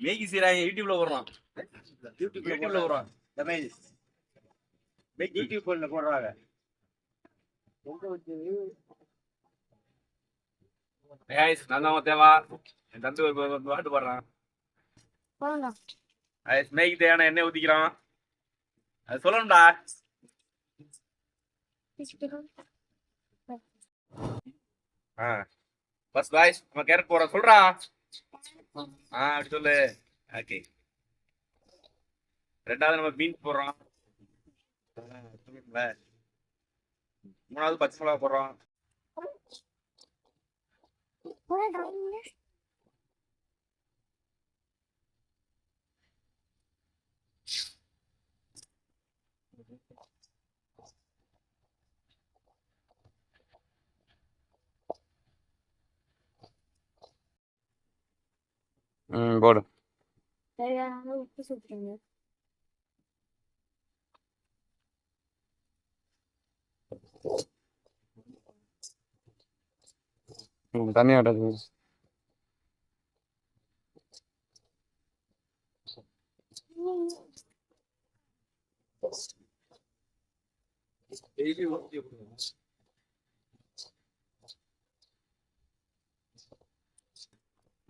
Maggi செய்றாங்க யூடியூப்ல போடுறான். யூடியூப்ல போடுறான். யூடியூப்ல போடுறாங்க. ஏய் நான் தான் தேவா. என் தம்பி ஒரு பாட்டு பாடுறான். மேகி தேவையான எண்ணெய் ஊத்திக்கிறான். அது சொல்லணும்டா. ஆ. பஸ் பாய்ஸ் நம்ம கேரட் போறோம் சொல்றா. ஆ அப்படி சொல்லு. ஓகே ரெண்டாவது நம்ம மீன் போடுறோம். மூணாவது பச்சை மிளகா போடுறோம். Mm, bora. Pega o piso primeiro.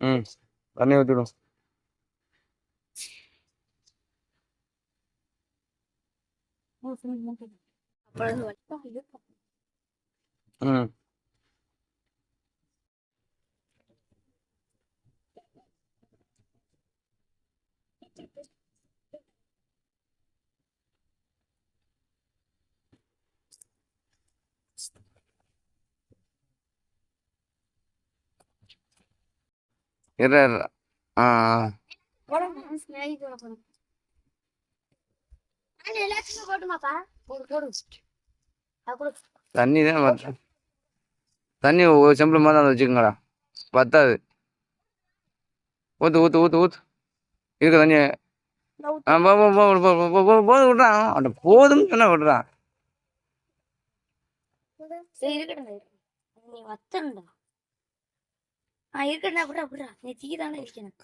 Mm. Anne odurum. Thank you. கூட தண்ணி தான் தண்ணி ஒரு செம்பிள் மாதிரி அதை வச்சுக்கோங்கடா. பத்தாது. ஊத்து ஊற்று ஊற்று ஊற்று இருக்கு தண்ணி ஆ போதும் விட்றான் அவன் போதும்னு சொன்ன விட்றான் ஆ இருக்கட்டா விட்றா விட்றா. நீ தீ தானே இருக்கணும்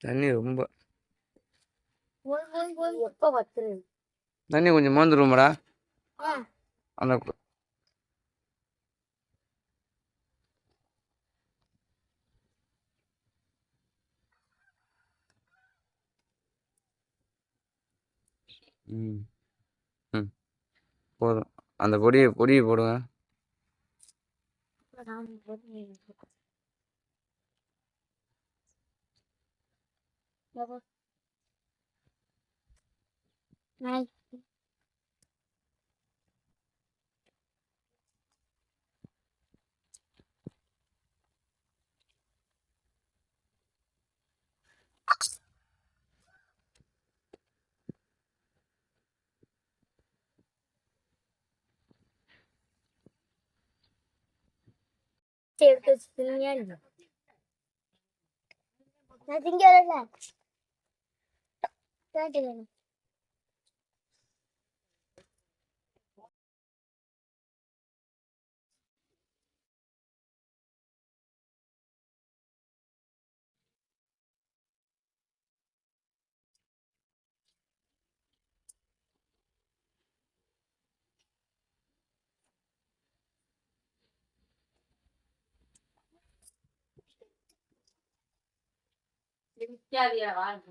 தண்ணி ரொம்ப. எப்போ வத்துரு? தண்ணி கொஞ்சம் மோந்துருமாடா ஆ. அந்த ம் ம். போதும். அந்த பொடியை பொடியை போடுங்க dan wordt niet ingekocht. Jawel. Nee. చేయాలి nothing que quer lá. Né?